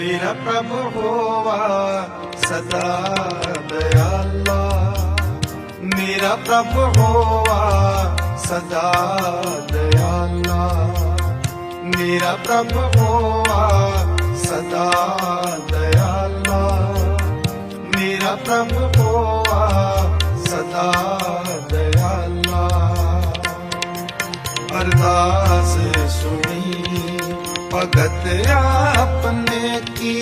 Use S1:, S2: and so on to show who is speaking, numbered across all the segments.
S1: ਮੇਰਾ ਪ੍ਰਭ ਹੋਵਾ ਸਦਾ ਦਇਆਲਾ। ਮੇਰਾ ਪ੍ਰਭ ਹੋਵਾ ਸਦਾ ਦਇਆਲਾ। ਮੇਰਾ ਪ੍ਰਭ ਹੋਵਾ ਸਦਾ ਦਇਆਲਾ। ਮੇਰਾ ਪ੍ਰਭ ਹੋਵਾ ਸਦਾ ਦਇਆਲਾ। ਅਰਦਾਸ ਸੁਣੀ। ਭਗਤ ਆਪਨੇ ਕੀ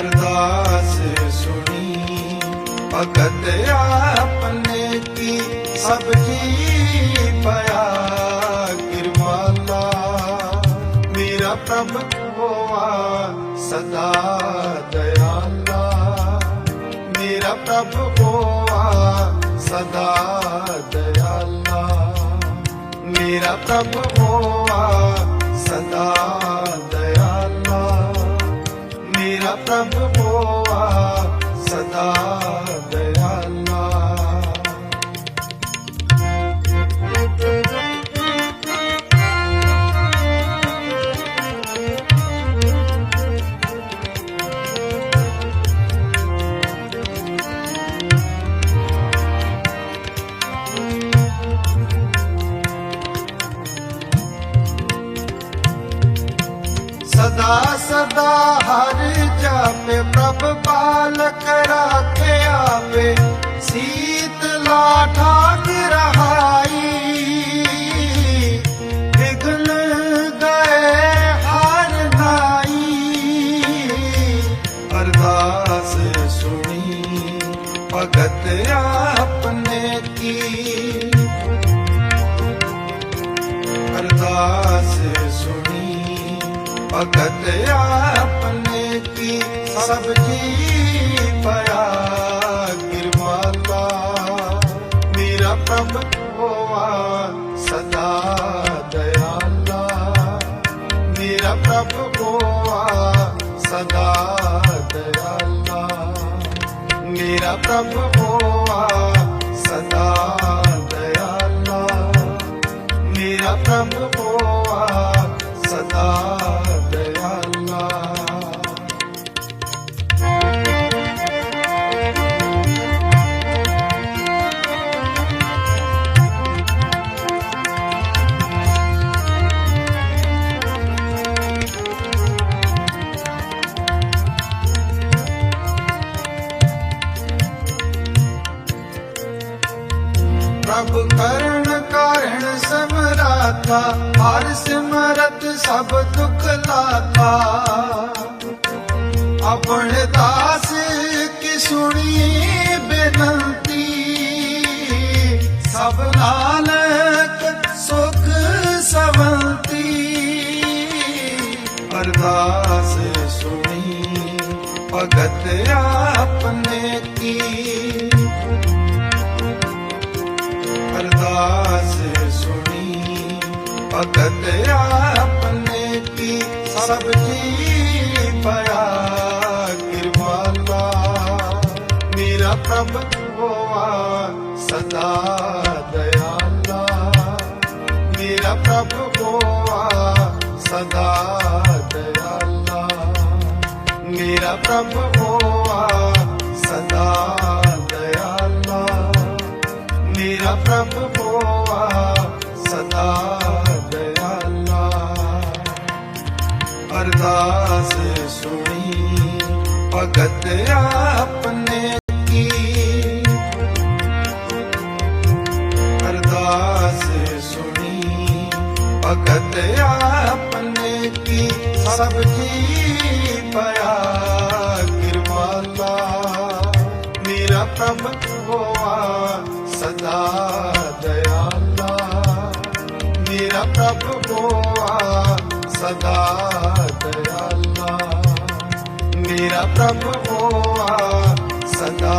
S1: ਅਰਦਾਸ ਸੁਣੀ ਭਗਤ ਆਪਨੇ ਕੀ ਸਭ ਜੀ ਪਿਆ ਕਿਰਪਾਲਾ ਮੇਰਾ ਪ੍ਰਭ ਹੋਵਾ ਸਦਾ ਦਇਆਲਾ ਮੇਰਾ ਪ੍ਰਭ ਹੋਵਾ ਸਦਾ ਦਇਆਲਾ ਮੇਰਾ ਪ੍ਰਭ ਹੋਵਾ ਸਦਾ ਸਦਾ ਸਦਾ ਹਰ ਜਾਪੇ ਪ੍ਰਭ ਪਾਲਕ ਰਾਖੇ ਆਪੇ ਸੀਤਲਾ ਠਾਕ ਰਹਾਈ ਵਿਗਨ ਗਏ ਹਰ ਨਾਈ। ਅਰਦਾਸ ਸੁਣੀ, ਭਗਤ ਆਪਣੇ ਕੀ। ਅਰਦਾਸ ਭਗਤ ਆਪਣੇ ਕੀ ਸਭ ਜੀ ਪਿਆ ਕਿਰਪਾਲਾ ਮੇਰਾ ਪ੍ਰਭ ਹੋਵਾ ਸਦਾ ਦਇਆਲਾ। ਮੇਰਾ ਪ੍ਰਭ ਹੋਵਾ ਸਦਾ ਦਇਆਲਾ। ਮੇਰਾ ਪ੍ਰਭ ਹੋਵਾ ਸਦਾ ਦਇਆਲਾ। ਮੇਰਾ ਪ੍ਰਭ ਹੋਵਾ ਸਦਾ ਸਮਰਾਤਾ ਹਰ ਸਿਮਰਤ ਸਭ ਦੁਖ ਲਾਤਾ। ਆਪਣੇ ਦਾਸ ਕੀ ਸੁਣੀ ਬੇਨੰਤੀ? ਸਭ ਨਾਨਕ ਸੁਖ ਸਵੰਤੀ। ਅਰਦਾਸ ਸੁਣੀ, ਭਗਤ ਆਪਣੇ ਕੀ? ਭਗਤ ਆਪਣੇ ਕੀ ਸਭ ਜੀ ਪਿਆ ਕਿਰਪਾਲਾ ਮੇਰਾ ਪ੍ਰਭ ਹੋਵਾ ਸਦਾ ਦਇਆਲਾ। ਮੇਰਾ ਪ੍ਰਭ ਹੋਵਾ ਸਦਾ ਦਇਆਲਾ। ਮੇਰਾ ਪ੍ਰਭ ਹੋਵਾ ਸਦਾ ਦਇਆਲਾ। ਮੇਰਾ ਪ੍ਰਭ ਹੋਵਾ ਸਦਾ ਅਰਦਾਸ ਸੁਣੀ ਭਗਤ ਆਪਨੇ ਕੀ ਅਰਦਾਸ ਸੁਣੀ ਭਗਤ ਆਪਨੇ ਕੀ ਸਭ ਜੀ ਪਿਆ ਕਿਰਪਾਲਾ ਮੇਰਾ ਪ੍ਰਭ ਹੋਵਾ ਸਦਾ ਦਇਆਲਾ ਮੇਰਾ ਪ੍ਰਭ ਹੋਵਾ ਸਦਾ ਮੇਰਾ ਪ੍ਰਭ ਹੋਵਾ ਸਦਾ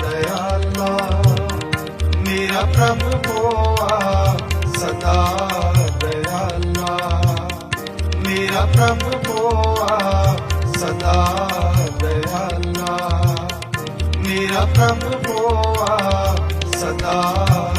S1: ਦਇਆਲਾ ਮੇਰਾ ਪ੍ਰਭ ਹੋਵਾ ਸਦਾ ਦਇਆਲਾ ਮੇਰਾ ਪ੍ਰਭ ਹੋਵਾ ਸਦਾ ਦਇਆਲਾ ਮੇਰਾ ਪ੍ਰਭ ਸਦਾ